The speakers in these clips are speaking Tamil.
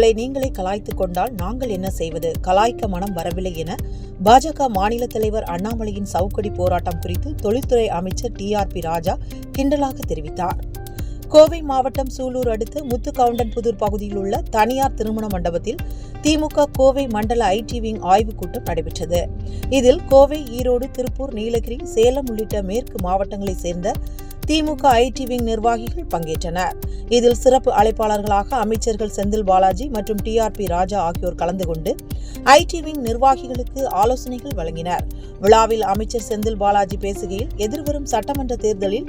உங்களை நீங்களே கலாய்த்து கொண்டால் நாங்கள் என்ன செய்வது? கலாய்க்க மனம் வரவில்லை என பாஜக மாநில தலைவர் அண்ணாமலையின் சவுக்கடி போராட்டம் குறித்து தொழில்துறை அமைச்சர் டி ஆர் பி ராஜா கிண்டலாக தெரிவித்தார். கோவை மாவட்டம் சூலூர் அடுத்த முத்துக்கவுண்டன்புதூர் பகுதியில் உள்ள தனியார் திருமண மண்டபத்தில் திமுக கோவை மண்டல ஐடி விங் ஆய்வுக் கூட்டம் நடைபெற்றது. இதில் கோவை ஈரோடு திருப்பூர் நீலகிரி சேலம் உள்ளிட்ட மேற்கு மாவட்டங்களைச் சேர்ந்த திமுக ஐடி விங் நிர்வாகிகள் பங்கேற்றனர். இதில் சிறப்பு அழைப்பாளர்களாக அமைச்சர்கள் செந்தில் பாலாஜி மற்றும் டி ஆர் பி ராஜா ஆகியோர் கலந்து கொண்டு ஐடி விங் நிர்வாகிகளுக்கு ஆலோசனைகள் வழங்கினர். விழாவில் அமைச்சர் செந்தில் பாலாஜி பேசுகையில் எதிர்வரும் சட்டமன்ற தேர்தலில்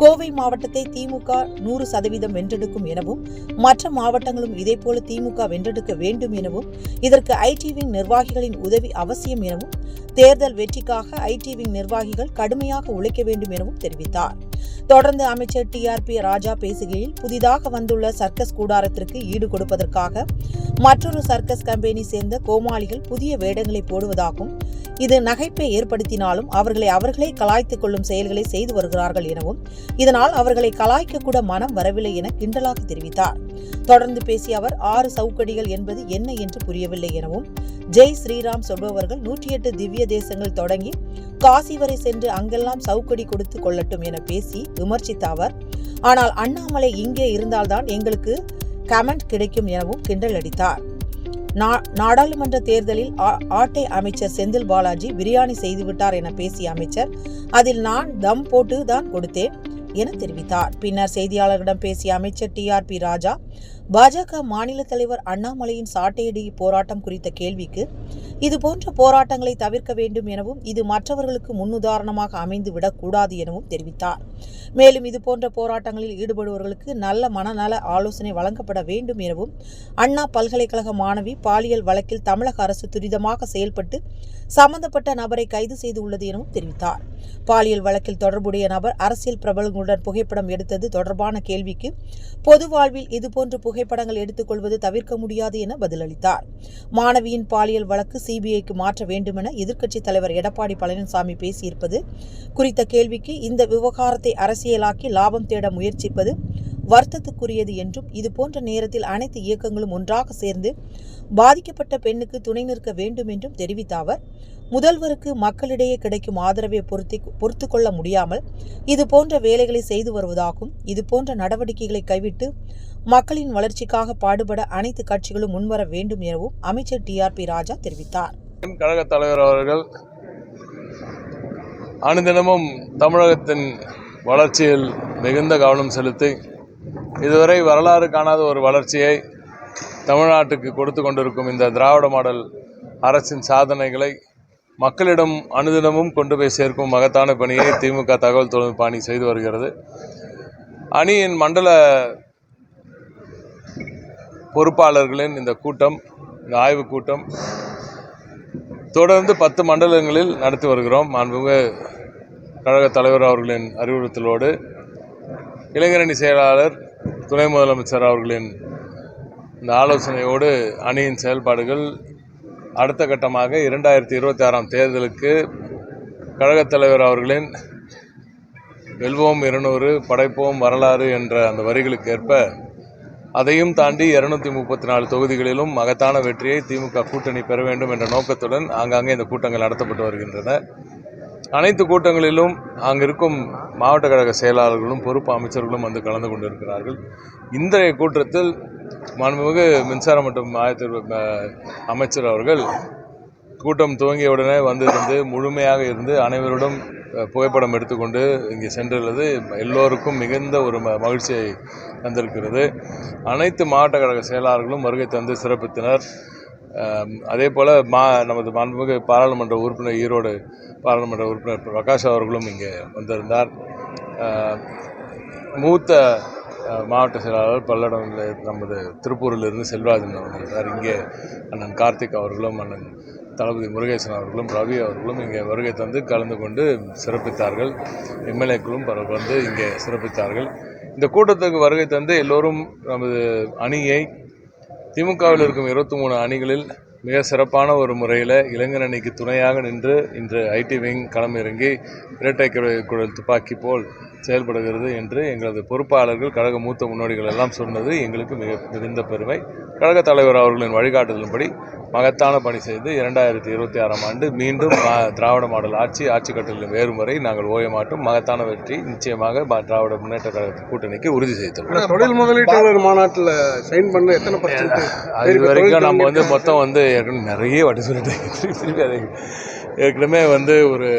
கோவை மாவட்டத்தை திமுக நூறு சதவீதம் வென்றெடுக்கும் எனவும் மற்ற மாவட்டங்களும் இதேபோல திமுக வென்றெடுக்க வேண்டும் எனவும் இதற்கு ஐடி விங் நிர்வாகிகளின் உதவி அவசியம் எனவும் தேர்தல் வெற்றிக்காக ஐடி விங் நிர்வாகிகள் கடுமையாக உழைக்க வேண்டும் எனவும் தெரிவித்தார். தொடர்ந்து அமைச்சர் டி ஆர் பி ராஜா பேசுகையில் புதிதாக வந்துள்ள சர்க்கஸ் கூடாரத்திற்கு ஈடு கொடுப்பதற்காக மற்றொரு சர்க்கஸ் கம்பெனி சேர்ந்த கோமாளிகள் புதிய வேடங்களை போடுவதாகவும் இது நகைப்பை ஏற்படுத்தினாலும் அவர்களை அவர்களே கலாய்த்துக் கொள்ளும் செயல்களை செய்து வருகிறார்கள் எனவும் இதனால் அவர்களை கலாய்க்க கூட மனம் வரவில்லை என கிண்டலாக தெரிவித்தார். தொடர்ந்து பேசிய அவர் ஆறு சவுக்கடிகள் என்பது என்ன என்று புரியவில்லை எனவும் ஜெய் ஸ்ரீராம் சொல்பவர்கள் நூற்றி எட்டு திவ்ய தேசங்கள் தொடங்கி காசி வரை சென்று அங்கெல்லாம் சவுக்கடி கொடுத்து கொள்ளட்டும் என பேசி விமர்சித்த அவர் ஆனால் அண்ணாமலை இங்கே இருந்தால்தான் எங்களுக்கு கமெண்ட் கிடைக்கும் எனவும் கிண்டல் அடித்தார். நா- நாடாளுமன்ற தேர்தலில் ஆட்டை அமைச்சர் செந்தில் பாலாஜி பிரியாணி செய்துவிட்டார் என பேசிய அமைச்சர் அதில் நான் தம் போட்டு தான் கொடுத்தேன். என தெரிவித்தார். பின்னர் செய்தியாளர்களிடம் பேசிய அமைச்சர் டி ஆர் பி ராஜா பாஜக மாநில தலைவர் அண்ணாமலையின் சாட்டையடி போராட்டம் குறித்த கேள்விக்கு இதுபோன்ற போராட்டங்களை தவிர்க்க வேண்டும் எனவும் இது மற்றவர்களுக்கு முன்னுதாரணமாக அமைந்து விடக்கூடாது எனவும் தெரிவித்தார். மேலும் இதுபோன்ற போராட்டங்களில் ஈடுபடுபவர்களுக்கு நல்ல மனநல ஆலோசனை வழங்கப்பட வேண்டும் எனவும் அண்ணா பல்கலைக்கழக மாணவி பாலியல் வழக்கில் தமிழக அரசு துரிதமாக செயல்பட்டு சம்பந்தப்பட்ட நபரை கைது செய்துள்ளது எனவும் தெரிவித்தார். பாலியல் வழக்கில் தொடர்புடைய நபர் அரசியல் பிரபலங்களுடன் புகைப்படம் எடுத்தது தொடர்பான கேள்விக்கு பொது வாழ்வில் இதுபோன்ற புகைப்படங்கள் எடுத்துக்கொள்வது தவிர்க்க முடியாது என பதிலளித்தார். மாணவியின் பாலியல் வழக்கு சிபிஐக்கு மாற்ற வேண்டுமென எதிர்க்கட்சித் தலைவர் எடப்பாடி பழனிசாமி பேசியிருப்பது குறித்த கேள்விக்கு இந்த விவகாரத்தை அரசியலாக்கி லாபம் தேட முயற்சிப்பது வருத்தத்துக்குரியது என்றும் இதுபோன்ற நேரத்தில் அனைத்து இயக்கங்களும் ஒன்றாக சேர்ந்து பாதிக்கப்பட்ட பெண்ணுக்கு துணை நிற்க வேண்டும் என்றும் தெரிவித்த அவர் முதல்வருக்கு மக்களிடையே கிடைக்கும் ஆதரவை பொருத்தி பொறுத்து கொள்ள முடியாமல் இதுபோன்ற வேலைகளை செய்து வருவதாகவும் இதுபோன்ற நடவடிக்கைகளை கைவிட்டு மக்களின் வளர்ச்சிக்காக பாடுபட அனைத்து கட்சிகளும் முன்வர வேண்டும் எனவும் அமைச்சர் டி ஆர் பி ராஜா தெரிவித்தார். கழக தலைவர் அவர்கள் அனுதினமும் தமிழகத்தின் வளர்ச்சியில் மிகுந்த கவனம் செலுத்தி இதுவரை வரலாறு காணாத ஒரு வளர்ச்சியை தமிழ்நாட்டுக்கு கொடுத்து கொண்டிருக்கும் இந்த திராவிட மாடல் அரசின் சாதனைகளை மக்களிடம் அனுதினமும் கொண்டு போய் சேர்க்கும் மகத்தான பணியை திமுக தகவல் தொழில்நுட்ப அணி செய்து வருகிறது. அணியின் மண்டல பொறுப்பாளர்களின் இந்த கூட்டம் இந்த ஆய்வுக் கூட்டம் தொடர்ந்து பத்து மண்டலங்களில் நடத்தி வருகிறோம். மாண்புமிகு கழக தலைவர் அவர்களின் அறிவுறுத்தலோடு இளைஞரணி செயலாளர் துணை முதலமைச்சர் அவர்களின் இந்த ஆலோசனையோடு அணியின் செயல்பாடுகள் அடுத்த கட்டமாக இரண்டாயிரத்தி இருபத்தி ஆறாம் தேர்தலுக்கு கழகத் தலைவர் அவர்களின் வெல்வோம் இருநூறு படைப்போம் வரலாறு என்ற அந்த வரிகளுக்கு ஏற்ப அதையும் தாண்டி இருநூத்தி முப்பத்தி நாலு தொகுதிகளிலும் மகத்தான வெற்றியை திமுக கூட்டணி பெற வேண்டும் என்ற நோக்கத்துடன் ஆங்காங்கே இந்த கூட்டங்கள் நடத்தப்பட்டு வருகின்றன. அனைத்து கூட்டங்களிலும் அங்கிருக்கும் மாவட்ட கழக செயலாளர்களும் பொறுப்பு அமைச்சர்களும் வந்து கலந்து கொண்டிருக்கிறார்கள். இன்றைய கூட்டத்தில் மாண்புமிகு மின்சாரம் மற்றும் ஆயத்தூர் அமைச்சர் அவர்கள் கூட்டம் துவங்கிய உடனே வந்திருந்து முழுமையாக இருந்து அனைவருடன் புகைப்படம் எடுத்துக்கொண்டு இங்கே சென்றுள்ளது. எல்லோருக்கும் மிகுந்த ஒரு ம- மகிழ்ச்சியை தந்திருக்கிறது. அனைத்து மாவட்ட கழக செயலாளர்களும் வருகை தந்து சிறப்பித்தனர். அதே போல் மா நமது மாண்புமிகு பாராளுமன்ற உறுப்பினர் ஈரோடு பாராளுமன்ற உறுப்பினர் பிரகாஷ் அவர்களும் இங்கே வந்திருந்தார். மூத்த மாவட்ட செயலாளர் பல்லடம் நமது திருப்பூரிலிருந்து செல்வராஜன் வந்திருந்தார் இங்கே அண்ணன் கார்த்திக் அவர்களும் அண்ணன் தளபதி முருகேசன் அவர்களும் ரவி அவர்களும் இங்கே வருகை தந்து கலந்து கொண்டு சிறப்பித்தார்கள். எம்எல்ஏக்களும் பலர் வந்து இங்கே சிறப்பித்தார்கள். இந்த கூட்டத்துக்கு வருகை தந்து எல்லோரும் நமது அணியை திமுகவில் இருக்கும் இருபத்தி மூணு அணிகளில் மிக சிறப்பான ஒரு முறையில் இளைஞர் அணிக்கு துணையாக நின்று இன்று ஐடி விங் களமிறங்கி இரட்டை குழல் துப்பாக்கி போல் செயல்படுகிறது என்று எங்களது பொறுப்பாளர்கள் கழக மூத்த முன்னோடிகள் எல்லாம் சொன்னது எங்களுக்கு மிக மிகுந்த பெருமை. கழகத் தலைவர் அவர்களின் வழிகாட்டுதலின்படி மகத்தான பணி செய்து இரண்டாயிரத்தி இருபத்தி ஆறாம் ஆண்டு மீண்டும் திராவிட மாடல் ஆட்சி ஆட்சி கட்டளில் வேறும் வரை நாங்கள் ஓய மாட்டோம். மகத்தான வெற்றி நிச்சயமாக திராவிட முன்னேற்ற கழக கூட்டணிக்கு உறுதி செய்துள்ளோம். தொழில் முதலீட்டாளர் மாநாட்டில் சைன் பண்ண எத்தனை அது வரைக்கும் நம்ம வந்து மொத்தம் வந்து ஏற்கனவே நிறைய வாட்டி சொல்லிட்டேன். திருப்பி திருப்பி அதை ஏற்கனவே வந்து ஒரு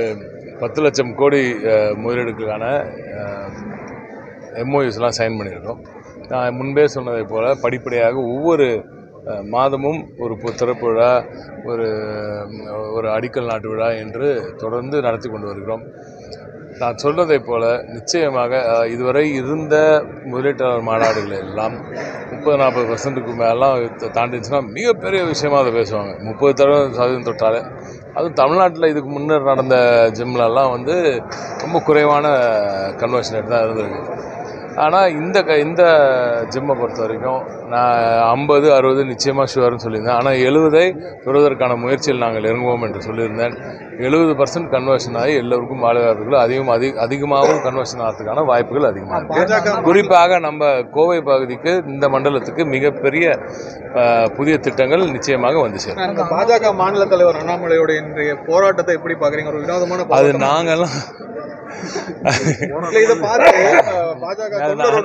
பத்து லட்சம் கோடி முதலீடுக்கான எம்ஓயூஸ்லாம் சைன் பண்ணியிருக்கோம். நான் முன்பே சொன்னதைப் போல் படிப்படியாக ஒவ்வொரு மாதமும் ஒரு திறப்பு விழா ஒரு ஒரு அடிக்கல் நாட்டு விழா என்று தொடர்ந்து நடத்தி கொண்டு வருகிறோம். நான் சொன்னதைப் போல நிச்சயமாக இதுவரை இருந்த முதலீட்டாளர் மாநாடுகள் எல்லாம் முப்பது நாற்பது பர்சன்ட்டுக்கு மேலாம் தாண்டிச்சுன்னா மிகப்பெரிய விஷயமாக அதை பேசுவாங்க. முப்பது தடவை சதவீதம் தொட்டாலே. அதுவும் தமிழ்நாட்டில் இதுக்கு முன்னர் நடந்த ஜிம்லலாம் வந்து ரொம்ப குறைவான கன்வர்ஷன் ரேட் தான் இருந்திருக்கு. ஆனால் இந்த க இந்த ஜிம்மை பொறுத்த வரைக்கும் நான் ஐம்பது அறுபது நிச்சயமாக ஷுவர்னு சொல்லியிருந்தேன். ஆனால் எழுபதை பெறுவதற்கான முயற்சியில் நாங்கள் இறங்குவோம் என்று சொல்லியிருந்தேன். எழுபது பர்சன்ட் கன்வர்ஷன் ஆகி எல்லோருக்கும் வேலை வாய்ப்புகள் அதிகம் அதிக அதிகமாகவும் கன்வர்ஷன் ஆகிறதுக்கான வாய்ப்புகள் அதிகமாக இருக்குது குறிப்பாக நம்ம கோவை பகுதிக்கு இந்த மண்டலத்துக்கு மிகப்பெரிய புதிய திட்டங்கள் நிச்சயமாக வந்து சேரும். பாஜக மாநில தலைவர் அண்ணாமலையோட இன்றைய போராட்டத்தை எப்படி பாக்குறீங்க ஒரு வினோதமான அது போராட்டம். இதை பார்த்து பாஜக தொண்டர்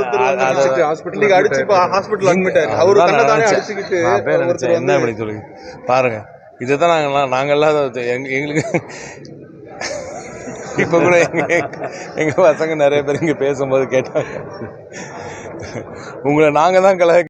அடிச்சு ஹாஸ்பிட்டல் அட்மிட் அவரு தானே. அடிச்சுக்கிட்டு என்ன பண்ணி சொல்லுங்க பாருங்க. இதை தான் நாங்கள்லாம் நாங்கள்லாம் எங்களுக்கு இப்போ கூட எங்க பசங்க நிறைய பேர் இங்கே பேசும்போது கேட்டாங்க. உங்களை நாங்கள் தான் கலாய்